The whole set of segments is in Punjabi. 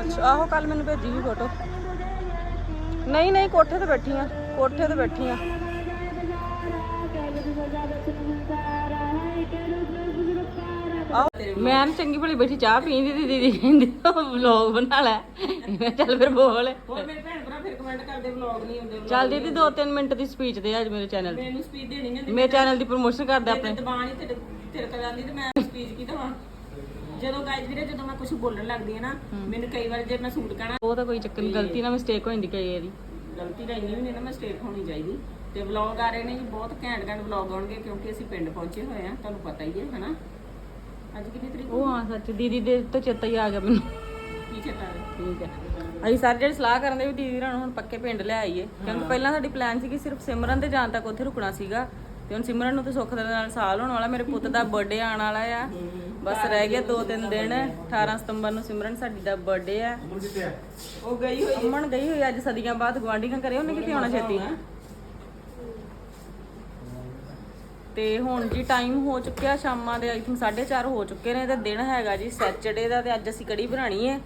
ਅੱਛਾ, ਆਹੋ ਕੱਲ ਮੈਨੂੰ ਭੇਜੀ ਸੀ ਫੋਟੋ ਨਹੀਂ ਨਹੀਂ, ਕੋਠੇ ਤੇ ਬੈਠੀ ਆ, ਕੋਠੇ ਤੇ ਬੈਠੀ ਆ। ਮੈਂ ਨਾ ਚੰਗੀ ਭਲੀ ਬੈਠੀ, ਚਾਹ ਪੀਂਦੀ ਦੀ ਦੀਦੀ ਕਹਿੰਦੀ ਵਲੌਗ ਬਣਾ ਲੈ। ਮੈਂ ਕਿਹਾ, ਚੱਲ ਫਿਰ ਬੋਲ। ਹੋਰ ਮੇਰੇ ਭੈਣ ਕਮੈਂਟ ਕਰਦੇ ਵਲੌਗ ਨਹੀਂ ਹੁੰਦੇ ਚੱਲ ਦੀਦੀ 2-3 ਮਿੰਟ ਦੀ ਸਪੀਚ ਦੇ ਅੱਜ ਮੇਰੇ ਚੈਨਲ ਤੇ ਮੈਨੂੰ ਸਪੀਚ ਦੇਣੀ ਨਹੀਂ ਮੇਰੇ ਚੈਨਲ ਦੀ ਪ੍ਰੋਮੋਸ਼ਨ ਕਰਦੇ ਆਪਣੇ। ਆਪਣੇ ਦਬਾਨ ਹੀ ਤੇ ਤਿਰਕ ਜਾਂਦੀ ਤੇ ਮੈਂ ਸਪੀਚ ਕੀ ਦਵਾਂ? ਜਦੋਂ ਗਾਇਜ਼ ਵੀਰੇ ਜਦੋਂ ਮੈਂ ਕੁਝ ਬੋਲਣ ਲੱਗਦੀ ਹੈ ਨਾ ਮੈਨੂੰ ਕਈ ਵਾਰ ਜੇ ਮੈਂ ਸੂਟ ਕਹਿਣਾ ਉਹ ਤਾਂ ਕੋਈ ਚੱਕਰ ਨਹੀਂ ਗਲਤੀ ਨਾਲ ਮਿਸਟੇਕ ਹੋ ਜਾਂਦੀ ਕਈ ਵਾਰੀ। ਗਲਤੀ ਤਾਂ ਇੰਨੀ ਵੀ ਨਹੀਂ ਨਾ ਮਿਸਟੇਕ ਹੋਣੀ ਚਾਹੀਦੀ। ਤੇ ਵਲੌਗ ਆ ਰਹੇ ਨੇ ਜੀ ਬਹੁਤ ਘੈਂਟ ਘੈਂਟ ਵਲੌਗ ਆਉਣਗੇ ਕਿਉਂਕਿ ਅਸੀਂ ਪਿੰਡ ਪਹੁੰਚੇ ਹੋਏ ਆ ਤੁਹਾਨੂੰ ਪਤਾ ਹੀ ਹੈ ਹਨਾ? ਅੱਜ ਕਿੰਨੀ ਤਰੀਕ ਉਹ ਹਾਂ ਸੱਚ ਦੀਦੀ ਦੇ ਤੋਂ ਚੇਤਾ ਹੀ ਆ ਗਿਆ ਮੈਨੂੰ। ਕੀ ਚੇਤਾ ਹੈ ਠੀਕ ਹੈ। ਅਸੀਂ ਸਾਰੇ ਜਿਹੜੇ ਸਲਾਹ ਕਰਨ ਦੇ ਵੀ ਦੀਦੀ ਨਾਲ ਹੁਣ ਪੱਕੇ ਪਿੰਡ ਲੈ ਆਈਏ। ਕਿਉਂਕਿ ਪਹਿਲਾਂ ਸਾਡੀ ਪਲਾਨ ਸੀ ਕਿ ਸਿਰਫ ਸਿਮਰਨ ਦੇ ਜਾਣ ਤੱਕ ਉੱਥੇ ਰੁਕਣਾ ਸੀਗਾ। ਤੇ ਹੁਣ ਸਿਮਰਨ ਨੂੰ ਤੇ ਸੁੱਖ ਦੇ ਨਾਲ ਸਾਲ ਹੋਣ ਵਾਲਾ ਮੇਰੇ ਪੁੱਤ ਦਾ ਬਰਥਡੇ ਆਉਣ ਵਾਲਾ ਆ। ਬਸ ਰਹਿ ਗਿਆ 2-3 ਦਿਨ 18 ਸਤੰਬਰ ਨੂੰ ਸਿਮਰਨ ਸਾਡੀ ਦਾ ਬਰਥਡੇ ਆ। ਉਹ ਗਈ ਹੋਈ ਅਮਨ ਗਈ ਹੋਈ ਅੱਜ ਸਦੀਆਂ ਬਾਅਦ ਗਵਾਂਢੀਆਂ ਘਰੇ ਉਹਨੇ ਕਿੱਥੇ ਆਉਣਾ ਛੇਤੀ? ਤੇ ਹੁਣ ਜੀ ਟਾਈਮ ਹੋ ਚੁੱਕਿਆ ਸ਼ਾਮਾਂ ਦੇ ਆਈ ਥਿੰਕ 4:30 ਹੋ ਚੁੱਕੇ ਨੇ ਤੇ ਦਿਨ ਹੈਗਾ ਜੀ ਸੈਚਰਡੇ ਦਾ ਤੇ ਅੱਜ ਅਸੀਂ ਕੜੀ ਬਣਾਣੀ ਹੈ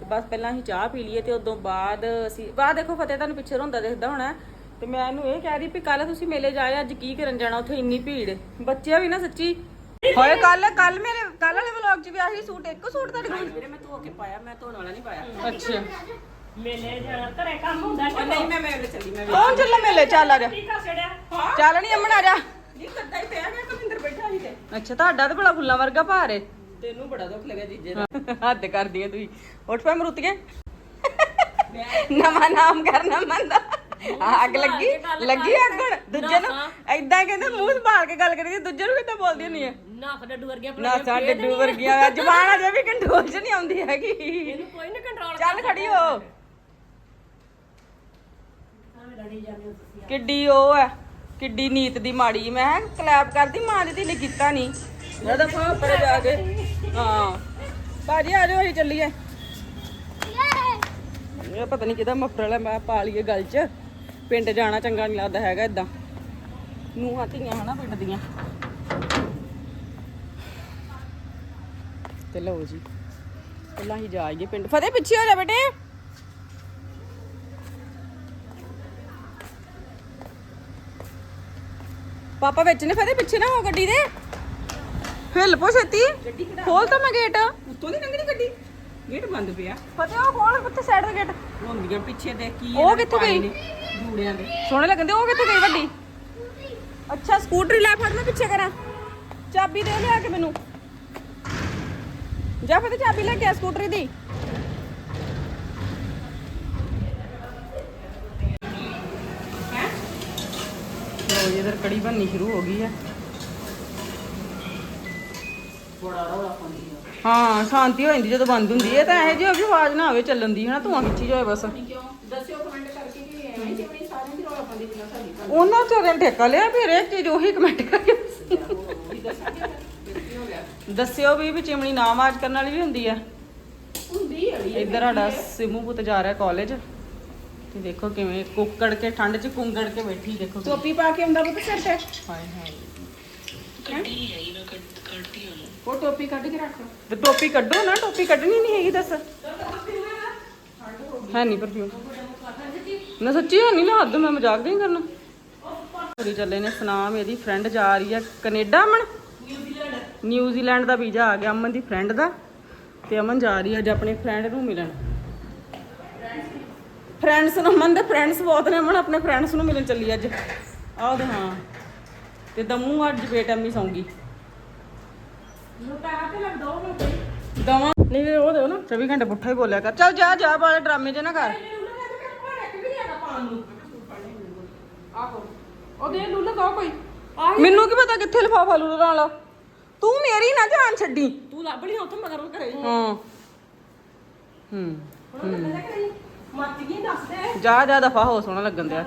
ਤੇ ਬਸ ਪਹਿਲਾਂ ਅਸੀਂ ਚਾਹ ਪੀ ਲਈਏ ਤੇ ਉਦੋਂ ਬਾਅਦ ਅਸੀਂ ਬਾਅਦ ਦੇਖੋ ਫਤਿਹ ਤੁਹਾਨੂੰ ਪਿੱਛੇ ਰੋਂਦਾ ਦਿਖਦਾ ਹੋਣਾ ਤੇ ਮੈਂ ਇਹਨੂੰ ਇਹ ਕਹਿ ਰਹੀ ਵੀ ਕੱਲ ਤੁਸੀਂ ਮੇਲੇ ਜਾਏ ਅੱਜ ਕੀ ਕਰਨ ਜਾਣਾ ਉੱਥੇ ਇੰਨੀ ਭੀੜ। ਬੱਚਿਆ ਵੀ ਨਾ ਸੱਚੀ। ਹੋਏ ਕੱਲ ਕੱਲ ਮੇਰੇ ਕੱਲ ਵਾਲੇ ਵਲੌਗ 'ਚ ਵੀ ਆਹੀ ਸੂਟ ਇੱਕੋ ਸੂਟ ਤੁਹਾਡੇ ਕੋਲ। ਵੀਰੇ ਮੈਂ ਧੋ ਕੇ ਪਾਇਆ ਮੈਂ ਧੋਣ ਵਾਲਾ ਨਹੀਂ ਪਾਇਆ। ਅੱਛਾ। ਮੇਲੇ ਜਾਣਾ ਘਰੇ ਕੰਮ ਹੁੰਦਾ ਨਹੀਂ ਮੈਂ ਮੇਰੇ ਚੱਲੀ ਮੈਂ ਕੌਣ ਚੱਲਾ ਮੇਲੇ? ਚੱਲ ਆ ਜਾ। ਚੱਲ ਨਹੀਂ ਅਮਨ ਆ ਜਾ। ਨਹੀਂ ਕਰਦਾ ਹੀ ਪਿਆ ਮੈਂ ਕਮਿੰਦਰ ਬੈਠਾ ਸੀ ਤੇ। ਅੱਛਾ ਤੁਹਾਡਾ ਤਾਂ ਬੜਾ ਫੁੱਲਾਂ ਵਰਗਾ ਭਾਰ ਏ। ਤੈਨੂੰ ਬੜਾ ਦੁੱਖ ਲੱਗਾ ਜੀਜੇ ਦਾ। ਹੱਦ ਕਰਦੀ ਐ ਤੁਸੀਂ ਉੱਠ ਪੈ ਮਰੂਤੀਏ ਨਵਾਂ ਨਾਮ ਕਰਨਾ ਮੰਦਾ ਅੱਗ ਲੱਗੀ। ਲੱਗੀ ਅੱਗ ਹੁਣ? ਦੂਜੇ ਨੂੰ? ਐਦਾਂ ਕਹਿੰਦੇ ਮੂੰਹ ਸੰਭਾਲ ਕੇ ਗੱਲ ਕਰੀਦੀ ਦੂਜੇ ਨੂੰ ਕਿੱਦਾਂ ਬੋਲਦੀ ਹੁੰਦੀ ਐ। ਨਾ ਫੜਾ ਡੂਰ ਗਿਆ ਨਾ ਸਾਡੇ ਡੱਡੂ ਵਰਗੀਆਂ ਜ਼ਬਾਨ ਅਜੇ ਵੀ ਕੰਟਰੋਲ 'ਚ ਨਹੀਂ ਆਉਂਦੀ ਹੈਗੀ। ਇਹਨੂੰ ਕੋਈ ਨਾ ਕੰਟਰੋਲ ਚੱਲ ਖੜੀ ਹੋ। ਹੋ ਕਿੱਡੀ ਉਹ ਐ ਕਿੱਡੀ ਨੀਤ ਦੀ ਮਾੜੀ। ਮੈਂ ਕਲੈਪ ਕਰਦੀ ਮਾਂ ਦੀ ਧੀ ਕੀਤਾ ਨਹੀਂ ਜਦ ਆਪਾਂ ਉੱਪਰ ਜਾ ਕੇ ਹਾਂ। ਭਾਜੀ, ਆ ਜਾਓ, ਅਸੀਂ ਚੱਲੀਏ। ਇਹ ਪਤਾ ਨਹੀਂ ਕਿਹਦਾ ਮਫਰਲ ਹੈ ਮੈਂ ਪਾ ਲਈਏ ਗੱਲ 'ਚ। ਪਿੰਡ ਜਾਣਾ ਚੰਗਾ ਨਹੀਂ ਲੱਗਦਾ ਹੈਗਾ ਇਦਾਂ ਨੂੰਹਾਂ ਧੀਆਂ ਹਨਾ ਪਿੰਡ ਦੀਆਂ। ਤੇ ਲਓ ਜੀ, ਪਹਿਲਾਂ ਹੀ ਜਾਈਏ ਪਿੰਡ। ਫਤਿਹ, ਪਿੱਛੇ ਹੋ ਜਾ ਬੇਟੇ। ਪਾਪਾ ਵਿੱਚ ਨੇ ਫਤਿਹ, ਪਿੱਛੇ ਨਾ ਹੋ ਗੱਡੀ ਦੇ। ਹਿੱਲ ਪੋ ਛੇਤੀ। ਖੋਲ ਤਾਂ ਮੈਂ ਗੇਟ ਉੱਤੋਂ ਦੀ ਲੰਘਣੀ ਗੱਡੀ? ਗੇਟ ਬੰਦ ਪਿਆ। ਫਤਿਹ ਉਹ ਖੋਲ ਕਿੱਥੇ ਸਾਈਡ ਦਾ ਗੇਟ ਹੁੰਦੀਆਂ ਪਿੱਛੇ ਦੇ ਕੀ ਉਹ ਕਿੱਥੇ ਗਈ? ਜੂੜਿਆਂ ਦੇ। ਸੋਹਣੇ ਲੱਗਦੇ ਉਹ ਕਿੱਥੇ ਗਈ ਵੱਡੀ? ਅੱਛਾ ਸਕੂਟਰੀ ਲੈ ਫੜ ਮੈਂ ਪਿੱਛੇ ਕਰਾਂ। ਚਾਬੀ ਦੇ ਲਿਆ ਕੇ ਮੈਨੂੰ। ਜਾ ਫਤਿਹ ਚਾਬੀ ਲੈ ਕੇ ਆ ਸਕੂਟਰੀ ਦੀ। ਲੋ ਜੀ ਇਧਰ ਕੜੀ ਬਣਨੀ ਸ਼ੁਰੂ ਹੋ ਗਈ ਹੈ। ਬੜਾ ਰੌਲਾ ਪਾਉਂਦੀ ਆ। ਹਾਂ ਸ਼ਾਂਤੀ ਹੋ ਜਾਂਦੀ ਜਦੋਂ ਬੰਦ ਹੁੰਦੀ ਹੈ ਤਾਂ ਇਹ ਜਿਹੀ ਵੀ ਆਵਾਜ਼ ਨਾ ਆਵੇ ਚੱਲਣ ਦੀ ਹਨਾ ਧੂਆਂ ਖਿੱਚੀ ਜਾਏ ਬਸ। ਕਿਉਂ ਦੱਸਿਓ ਕਮੈਂਟ ਕਰਕੇ ਕਿ ਐਵੇਂ ਜਿਵੇਂ ਸਾਰਿਆਂ ਦੀ ਰੌਲਾ ਪਾਉਂਦੀ ਬਿਨਾ ਸਾਡੀ ਤਾਂ ਉਹਨਾਂ ਵਿਚਾਰਿਆਂ ਨੇ ਠੇਕਾ ਲਿਆ ਫਿਰ ਇਹ ਚੀਜ਼ ਉਹੀ ਕਮੈਂਟ ਕਰਕੇ ਉਹੀ ਦੱਸਾਂਗੇ ਫਿਰ ਕੀ ਹੋ ਗਿਆ। ਦੱਸਿਓ ਵੀ ਵੀ ਚਿਮਣੀ ਨਾ ਆਵਾਜ਼ ਕਰਨ ਵਾਲੀ ਵੀ ਹੁੰਦੀ ਆ। ਹੁੰਦੀ ਅੜੀ ਇੱਧਰ ਸਾਡਾ ਸਿਮੂ ਪੁੱਤ ਜਾ ਰਿਹਾ ਕਾਲਜ ਤੇ ਦੇਖੋ ਕਿਵੇਂ ਕੁੱਕੜ ਕੇ ਠੰਡ 'ਚ ਕੁੰਗੜ ਕੇ ਬੈਠੀ ਦੇਖੋ ਟੋਪੀ ਪਾ ਕੇ ਆਉਂਦਾ ਪੁੱਤ ਸਿਰ ਤੇ। ਹਾਏ ਹਾਏ। ਉਹ ਟੋਪੀ ਕੱਢ ਕੇ ਰੱਖ। ਤੇ ਟੋਪੀ ਕੱਢੋ ਨਾ ਟੋਪੀ ਕੱਢਣੀ ਨਹੀਂ ਹੈਗੀ ਦੱਸ। ਹੈ ਨਹੀਂ ਪਰਫਿਊਮ ਨਾ ਸੱਚੀ ਹੈ ਨਹੀਂ ਹੱਦ ਮੈਂ ਮਜ਼ਾਕ ਨਹੀਂ ਕਰਨਾ। ਕੁੜੀ ਚੱਲੇ ਨੇ ਸੁਨਾਮ ਇਹਦੀ ਫਰੈਂਡ ਜਾ ਰਹੀ ਹੈ ਕੈਨੇਡਾ ਅਮਨ। ਨਿਊਜ਼ੀਲੈਂਡ ਦਾ ਵੀਜ਼ਾ ਆ ਗਿਆ ਅਮਨ ਦੀ ਫਰੈਂਡ ਦਾ। ਤੇ ਅਮਨ ਜਾ ਰਹੀ ਹੈ ਅੱਜ ਆਪਣੇ ਫਰੈਂਡ ਨੂੰ ਮਿਲਣ। ਫਰੈਂਡਸ ਨੂੰ ਅਮਨ ਦੇ ਫਰੈਂਡਸ ਬਹੁਤ ਨੇ ਅਮਨ ਆਪਣੇ ਫਰੈਂਡਸ ਨੂੰ ਮਿਲਣ ਚੱਲੀ ਅੱਜ। ਆਹ ਹਾਂ। ਤੇ ਦਮੂ ਅੱਜ ਬੇਟਮੀ ਸੌਂਗੀ। ਦਵਾ ਨਹੀਂ ਉਹ ਦਿਓ ਨਾ 24 ਘੰਟੇ ਪੁੱਠਾ ਹੀ ਬੋਲਿਆ ਕਰ। ਚੱਲ ਜਾ ਜਾ ਵਾਲੇ ਡਰਾਮੇ 'ਚ ਨਾ ਕਰ। ਆਹੋ ਉਹਦੇ ਲੁੱਲ ਦੋ ਕੋਈ। ਮੈਨੂੰ ਕੀ ਪਤਾ ਕਿੱਥੇ ਲਫਾਫਾ ਲੂਣ ਵਾਲਾ। ਤੂੰ ਮੇਰੀ ਨਾ ਜਾਨ ਛੱਡੀ। ਤੂੰ ਲੱਭ ਲਈ ਉੱਥੇ ਮਗਰ ਉਹ ਘਰੇ। ਹਾਂ। ਹੂੰ। ਮੱਤ ਗਈ ਦੱਸ ਦੇ। ਜਾ ਜਾ ਦਫਾ ਹੋ ਸੋਹਣਾ ਲੱਗਣ ਦਿਆ।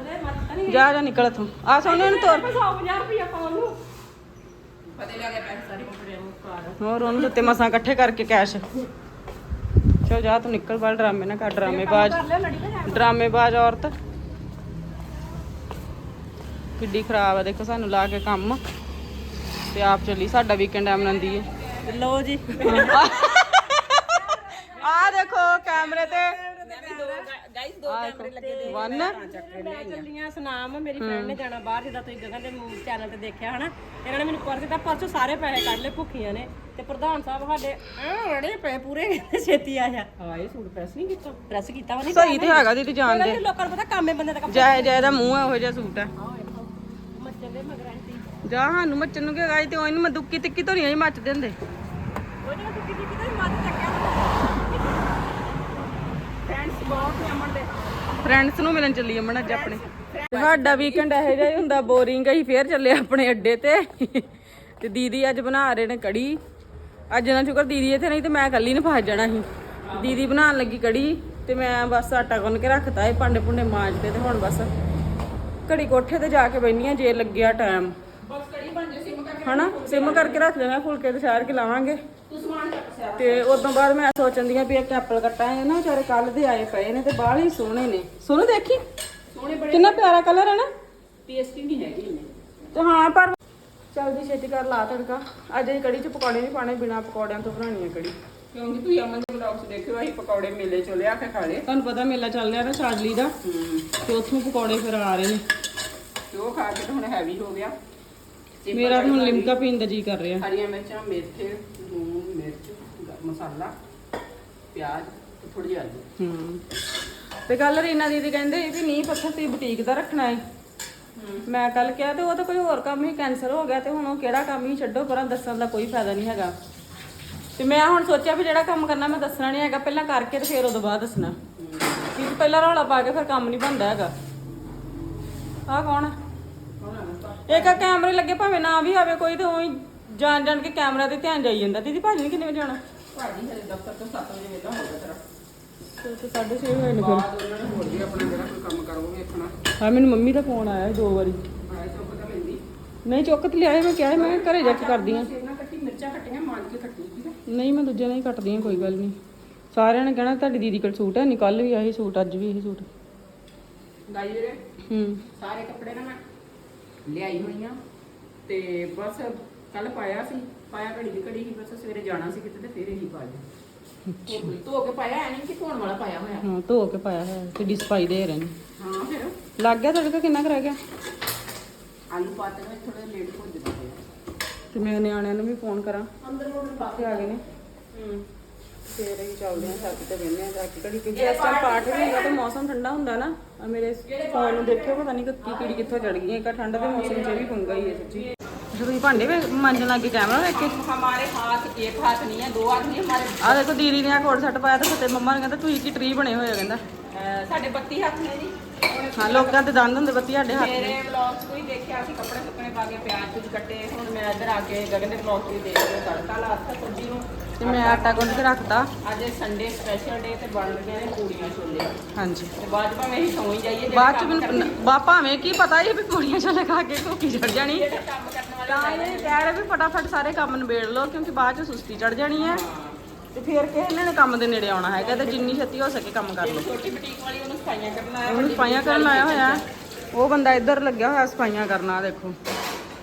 ਜਾ ਜਾ ਨਿਕਲ ਇਥੋਂ। ਆ ਸੋਹਣੇ ਨੂੰ ਤੋਰ। 150 ਰੁਪਇਆ ਪਾਉਣ ਨੂੰ ਪਤੇ ਲੱਗੇ ਪੈਸੇ ਸਾਰੇ ਕਾਰ ਹੋਰ ਉਹਨੂੰ ਦਿੱਤੇ ਮਸਾਂ ਇਕੱਠੇ ਕਰਕੇ ਕੈਸ਼ ਚਲ ਜਾ ਤੂੰ ਨਿਕਲ ਬਾਲ ਡਰਾਮੇ ਨਾ ਕਰ ਡਰਾਮੇ ਬਾਜ। ਡਰਾਮੇ ਬਾਜ ਔਰਤ। ਕਿੱਡੀ ਖਰਾਬ ਆ ਦੇਖੋ ਸਾਨੂੰ ਲਾ ਕੇ ਕੰਮ। ਤੇ ਆਪ ਚੱਲੀ ਸਾਡਾ ਵੀਕਐਂਡ ਆਮਨੰਦੀ ਹੈ ਲਓ ਜੀ। ਆ ਦੇਖੋ ਕੈਮਰੇ ਤੇ ਗਾਈਸ ਦੋ ਕੈਮਰੇ ਲੱਗੇ ਦੇ ਵਨ ਮੈਂ ਚੱਲੀਆਂ ਸੁਨਾਮ ਮੇਰੀ ਫਰੈਂਡ ਨੇ ਜਾਣਾ ਬਾਹਰ ਜਿੱਦਾਂ ਤੁਸੀਂ ਗਗਨ ਦੇ ਚੈਨਲ ਤੇ ਦੇਖਿਆ ਹਨਾ ਇਹਨਾਂ ਨੇ ਮੈਨੂੰ ਪਰਸ ਦਿੱਤਾ ਪਰਸੋਂ ਸਾਰੇ ਪੈਸੇ ਕੱਢ ਲਏ ਭੁੱਖੀਆਂ ਨੇ ਤੇ ਪ੍ਰਧਾਨ ਸਾਹਿਬ ਸਾਡੇ ਐ ਰੜੇ ਪਏ ਪੂਰੇ ਛੇਤੀ ਆ ਜਾ। ਹਾਂ ਇਹ ਸੂਟ ਪ੍ਰੈਸ ਨਹੀਂ ਕੀਤਾ। ਪ੍ਰੈਸ ਕੀਤਾ ਵਾ ਨਹੀਂ ਸਹੀ ਤੇ ਹੈਗਾ ਦੀਦੀ ਜਾਣ ਦੇ। ਲੋਕਾਂ ਨੂੰ ਪਤਾ ਕੰਮ ਹੈ ਬੰਦੇ ਦਾ ਕੰਮ ਜੈ ਜੈ ਦਾ ਮੂੰਹ ਹੈ ਉਹੋ ਜਿਹਾ ਸੂਟ ਮੱਚਣ ਦੇ ਮਗਰ ਆਂਟੀ ਜਾ ਸਾਨੂੰ ਮੱਚਣ ਨੂੰ ਕੀ ਗਾਈ ਤੇ ਉਹਨੂੰ ਮੈਂ ਦੁੱਕੀ ਤਿੱਕੀ ਧੋਰੀਆਂ ਹੀ ਮੱਚ ਦਿੰਦੇ। ਉਹ ਜਿਹੜਾ ਤੁਸੀਂ ਕਿਤੇ ਮੱਚ ਚੱਕਿਆ ਫਰੈਂਡਸ ਨੇ ਮਿਲਣ ਚੱਲੀ ਅਮਨ ਅੱਜ ਆਪਣੇ। ਸਾਡਾ ਵੀਕਐਂਡ ਇਹੋ ਜਿਹਾ ਹੀ ਹੁੰਦਾ ਬੋਰਿੰਗ ਹੀ ਫੇਰ ਚੱਲੇ ਆਪਣੇ ਅੱਡੇ ਤੇ। ਤੇ ਦੀਦੀ ਅੱਜ ਬਣਾ ਰਹੇ ਨੇ ਕੜੀ। ਅੱਜ ਨਾ ਸ਼ੁਕਰ ਦੀਦੀ ਇੱਥੇ ਨਹੀਂ ਤੇ ਮੈਂ ਇਕੱਲੀ ਨੇ ਫਸ ਜਾਣਾ ਸੀ। ਦੀਦੀ ਬਣਾਉਣ ਲੱਗੀ ਕੜੀ ਤੇ ਮੈਂ ਬਸ ਆਟਾ ਗੁੰਨ ਕੇ ਰੱਖਤਾ ਇਹ ਭਾਂਡੇ ਭੁੰਡੇ ਮਾਂਜਦੇ ਤੇ ਹੁਣ ਬਸ ਘੜੀ ਕੋਠੇ ਤੇ ਜਾ ਕੇ ਬੈਣੀ ਆ ਜੇ ਲੱਗਿਆ ਟਾਈਮ ਬਸ ਕੜੀ ਬਣ ਜੇ ਸਿਮ ਕਰ ਹਨਾ? ਸਿਮ ਕਰਕੇ ਰੱਖ ਲੈਣਾ ਫੁਲਕੇ ਤੇ ਸ਼ਾਰ ਕੇ ਲਾਵਾਂਗੇ। ਤੂੰ ਉਦੋਂ ਬਾਅਦ ਮੈਂ ਸੋਚਣ ਦੀ ਆ ਵੀ ਇੱਕ ਐਪਲ ਕੱਟਾ ਹੈ ਨਾ ਵਿਚਾਰੇ ਕੱਲ ਦੇ ਆਏ ਪਏ ਨੇ ਤੇ ਬਾਹਰ ਹੀ ਸੋਹਣੇ ਨੇ। ਸੋਹਣੇ ਦੇਖੀ? ਸੋਹਣੇ ਬੜੇ ਕਿੰਨਾ ਪਿਆਰਾ ਕਲਰ ਹੈ ਨਾ? ਟੇਸਟੀ ਨਹੀਂ ਹੈਗੇ ਇਹਨੇ ਤੇ ਹਾਂ ਪਰ ਚਲਦੀ ਛੇਤੀ ਕਰ ਲਾ ਤੜਕਾ। ਅੱਜ ਇਹ ਕੜੀ ਚ ਪਕੌੜੇ ਨਹੀਂ ਪਾਣੇ ਬਿਨਾ ਪਕੌੜਿਆਂ ਤੋਂ ਬਣਾਉਣੀ ਹੈ ਕੜੀ। ਕਿਉਂਕਿ ਤੁਸੀਂ ਅਮਨ ਦੇ ਵਲੌਗਸ ਦੇਖਿਓ ਅਸੀਂ ਪਕੌੜੇ ਮੇਲੇ ਚੋਂ ਲਿਆ ਕੇ ਖਾ ਲਏ। ਤੁਹਾਨੂੰ ਪਤਾ ਮੇਲਾ ਚੱਲ ਰਿਹਾ ਨਾ ਸ਼ਾਦਲੀ ਦਾ। ਤੇ ਉੱਥੋਂ ਪਕੌੜੇ ਫਿਰ ਆ ਰਹੇ ਨੇ। ਤੇ ਉਹ ਖਾ ਕੇ ਤਾਂ ਹੁਣ ਹੈਵੀ ਹੋ ਗਿਆ। ਮੇਰਾ ਹੁਣ ਲਿਮਕਾ ਪੀਣ ਦਾ ਜੀ ਕਰ ਰਿਹਾ। ਹਰੀਆਂ ਮਿਰਚਾਂ ਮੇਥੇ ਲੂਣ ਮਿਰਚ ਗ- ਮਸਾਲਾ ਪਿਆਜ਼ ਤੇ ਥੋੜੀ ਜਿਹੀ ਆਲੂ। ਹੂੰ। ਤੇ ਕੱਲ ਰੀਨਾ ਦੀਦੀ ਕਹਿੰਦੇ ਵੀ ਨਹੀਂ ਪੱਥਰ ਤੁਸੀਂ ਬੁਟੀਕ ਦਾ ਰੱਖਣਾ ਹੈ। ਮੈਂ ਕੱਲ ਕਿਹਾ ਤੇ ਉਹ ਤਾਂ ਕੋਈ ਹੋਰ ਕੰਮ ਹੀ ਕੈਂਸਲ ਹੋ ਗਿਆ ਤੇ ਹੁਣ ਉਹ ਕਿਹੜਾ ਕੰਮ ਹੀ ਛੱਡੋ ਪਰਾਂ ਦੱਸਣ ਦਾ ਕੋਈ ਫਾਇਦਾ ਨਹੀਂ ਹੈਗਾ। ਤੇ ਮੈਂ ਹੁਣ ਸੋਚਿਆ ਵੀ ਜਿਹੜਾ ਕੰਮ ਕਰਨਾ ਮੈਂ ਦੱਸਣਾ ਨਹੀਂ ਹੈਗਾ ਪਹਿਲਾਂ ਕਰਕੇ ਤੇ ਫਿਰ ਉਦੋਂ ਬਾਅਦ ਦੱਸਣਾ। ਕਿਉਂਕਿ ਪਹਿਲਾਂ ਰੌਲਾ ਪਾ ਕੇ ਫਿਰ ਕੰਮ ਨਹੀਂ ਬਣਦਾ ਹੈਗਾ। ਆਹ ਕੌਣ ਆ? ਇੱਕ ਆ ਕੈਮਰੇ ਲੱਗੇ ਭਾਵੇਂ ਨਾ ਵੀ ਆਵੇ ਕੋਈ ਤੇ ਉਹੀ ਜਾਣ ਜਾਣ ਕੇ ਕੈਮਰਾ ਤੇ ਧਿਆਨ ਜਾਈ ਜਾਂਦਾ। ਦੀਦੀ ਭਾਜੀ ਨੇ ਕਿੰਨੇ ਵਜੇ ਆਉਣਾ? ਭਾਜੀ ਹਲੇ ਦਫ਼ਤਰ ਤੋਂ 7 ਵਜੇ ਵੇਲਾ ਹੋ ਗਿਆ ਤੇਰਾ ਤੇ ਤੇ ਸਾਢੇ ਛੇ ਹੋਏ ਨੇ ਫਿਰ। ਬਾਅਦ ਉਹਨਾਂ ਨੇ ਹੋਰ ਵੀ ਆਪਣਾ ਜਿਹੜਾ ਕੋਈ ਕੰਮ ਕਰੋ ਵੇਖਣਾ। ਹਾਂ ਮੈਨੂੰ ਮੰਮੀ ਦਾ ਫੋਨ ਆਇਆ ਸੀ ਦੋ ਵਾਰੀ। ਆਏ ਤੋਂ ਪਤਾ ਲੈਂਦੀ ਨਹੀਂ ਚੁੱਕ ਤੇ ਲਿਆਏ ਮੈਂ ਕਿਹਾ ਸੀ, ਮੈਂ ਘਰੇ ਜਾ ਕੇ ਕਰਦੀ ਆ ਸੇਨਾ ਕੱਟੀ ਮਿਰਚਾਂ ਕੱਟੀਆਂ ਮਾਂਜ ਕੇ ਕੱਟੀ ਠੀਕ ਹੈ ਨਹੀਂ ਮੈਂ ਦੂਜੇ ਨਾਲ ਹੀ ਕੱਟਦੀ ਆ ਕੋਈ ਗੱਲ ਨਹੀਂ। ਸਾਰਿਆਂ ਨੇ ਕਹਿਣਾ ਤੁਹਾਡੀ ਦੀਦੀ ਕੋਲ ਸੂਟ ਹੈ ਨਹੀਂ ਕੱਲ ਵੀ ਆਹੀ ਸੂਟ ਅੱਜ ਵੀ ਇਹੀ ਸੂਟ। ਗਾਈ ਜਿਹੜੇ ਹੂੰ। ਸਾਰੇ ਕੱਪੜੇ ਨਾ ਮੈਂ ਲਿਆਈ ਹੋਈਆਂ ਤੇ ਬਸ ਕੱਲ ਪਾਇਆ ਸੀ ਪਾਇਆ ਘੜੀ ਦੀ ਘੜੀ ਹੀ ਬਸ ਸਵੇਰੇ ਜਾਣਾ ਸੀ ਕਿਤੇ ਤੇ ਫਿਰ ਇਹੀ ਪਾ ਲਿਆ। ਧੋ- ਧੋ ਕੇ ਪਾਇਆ ਐ ਨਹੀਂ ਕਿ ਧੋਣ ਵਾਲਾ ਪਾਇਆ ਹੋਇਆ। ਹਾਂ ਧੋ ਕੇ ਪਾਇਆ ਹੋਇਆ ਕਿੱਡੀ ਸਫ਼ਾਈ ਦੇ ਰਹੇ ਨੇ। ਹਾਂ ਫਿਰ? ਲੱਗ ਗਿਆ ਤੜਕਾ ਕਿੰਨਾ ਕੁ ਰਹਿ ਗਿਆ? ਆਲੂ ਪਾਤੇ ਨੇ ਥੋੜੇ ਲੇਟ ਹੋ ਜਾਂਦੇ ਤੇ ਮੈਂ ਨਿਆਣਿਆਂ ਨੂੰ ਵੀ ਫੋਨ ਕਰਾਂ। ਅੰਦਰ ਮੋੜ ਪਾਸੇ ਆ ਗਏ ਨੇ। ਹੂੰ। ਫੇਰ ਹੀ ਚੱਲਦੇ ਆ ਛੱਤ ਤੇ ਬੈਠਨੇ ਆ ਅੱਜ ਕੜੀ ਕਿਉਂਕਿ ਇਸ ਟਾਈਮ ਪਾਠ ਵੀ ਹੁੰਦਾ ਤੇ ਮੌਸਮ ਠੰਡਾ ਹੁੰਦਾ ਨਾ ਆ ਮੇਰੇ ਫੋਨ ਨੂੰ ਦੇਖਿਓ ਪਤਾ ਨਹੀਂ ਕਿ ਕਿੜੀ ਕਿੱਥੋਂ ਚੜ ਗਈ ਇਹ ਠੰਡ ਦੇ ਮੌਸਮ 'ਚ ਵੀ ਪੰਗਾ ਹੀ ਹੈ ਸੱਚੀ। ਜਦੋਂ ਹੀ ਭਾਂਡੇ ਮਾਂਜਣ ਲੱਗੇ ਕੈਮਰਾ ਵੇਖ ਕੇ? ਹਮਾਰੇ ਹੱਥ ਇੱਕ ਹੱਥ ਨਹੀਂ ਹੈ ਦੋ ਹੱਥ ਨਹੀਂ ਹਮਾਰੇ ਆ ਦੇਖੋ ਦੀਦੀ ਨੇ ਆ ਕੋਟ ਸੱਟ ਪਾਇਆ ਤੇ ਫਤੇ ਮੰਮਾ ਨੇ ਕਹਿੰਦਾ ਤੁਸੀਂ ਕੀ ਟਰੀ ਬਣੇ ਹੋਏ ਹੋ? ਕਹਿੰਦਾ। ਸਾਡੇ 32 ਹੱਥ ਨੇ ਜੀ। ਹਾਂ ਲੋਕਾਂ ਦੇ ਦੰਦ ਹੁੰਦੇ ਬੱਤੀ ਸਾਡੇ ਹੱਥ ਮੇਰੇ ਵਲੌਗ 'ਚ ਕੋਈ ਦੇਖਿਆ ਸੀ ਕੱਪੜੇ ਸੁੱਕਣੇ ਪਾ ਕੇ ਪਿਆਜ਼ ਕੁਝ ਕੱਟੇ ਹੁਣ ਮੈਂ ਇੱਧਰ ਆ ਕੇ ਗਗਨ ਦੇ ਵਲੌਗ 'ਚ ਦੇਖ ਲਿਆ ਤੜਕਾ ਲਾ ਦਿੱਤਾ ਸਬਜ਼ੀ ਨੂੰ। ਤੇ ਮੈਂ ਆਟਾ ਗੁੰਨ ਕੇ ਰੱਖਤਾ। ਅੱਜ ਸੰਡੇ ਸਪੈਸ਼ਲ ਡੇ ਤੇ ਬਣ ਗਏ ਨੇ ਪੂੜੀਆਂ ਛੋਲੇ। ਹਾਂਜੀ। ਤੇ ਬਾਅਦ ਭਾਵੇਂ ਅਸੀਂ ਸੌਂ ਹੀ ਜਾਈਏ ਬਾਅਦ ਚ ਮੈਨੂੰ ਬਾ ਭਾਵੇਂ ਕੀ ਪਤਾ ਹੀ ਵੀ ਪੂੜੀਆਂ ਛੋਲੇ ਖਾ ਕੇ ਭੁੱਖੀ ਚੜ ਜਾਣੀ। ਜਿਹੜੇ ਕੰਮ ਕਰਨ ਵਾਲੇ ਤਾਂ ਇਹ ਕਹਿ ਰਹੇ ਵੀ ਫਟਾਫਟ ਸਾਰੇ ਕੰਮ ਨਿਬੇੜ ਲਓ ਕਿਉਂਕਿ ਬਾਅਦ ਚ ਸੁਸਤੀ ਚੜ ਜਾਣੀ ਹੈ। ਤੇ ਫਿਰ ਕਿਸੇ ਨੇ ਕੰਮ ਦੇ ਨੇੜੇ ਆਉਣਾ ਹੈਗਾ ਤੇ ਜਿੰਨੀ ਛੇਤੀ ਹੋ ਸਕੇ ਕੰਮ ਕਰ ਲਓ। ਛੋਟੀ ਬੁਟੀਕ ਵਾਲੀ ਉਹਨੂੰ ਸਫਾਈਆਂ ਕਰਨ ਆਇਆ ਉਹਨੂੰ ਸਫਾਈਆਂ ਕਰਨ ਆਇਆ ਹੋਇਆ। ਉਹ ਬੰਦਾ ਇੱਧਰ ਲੱਗਿਆ ਹੋਇਆ ਸਫਾਈਆਂ ਕਰਨ ਦੇਖੋ।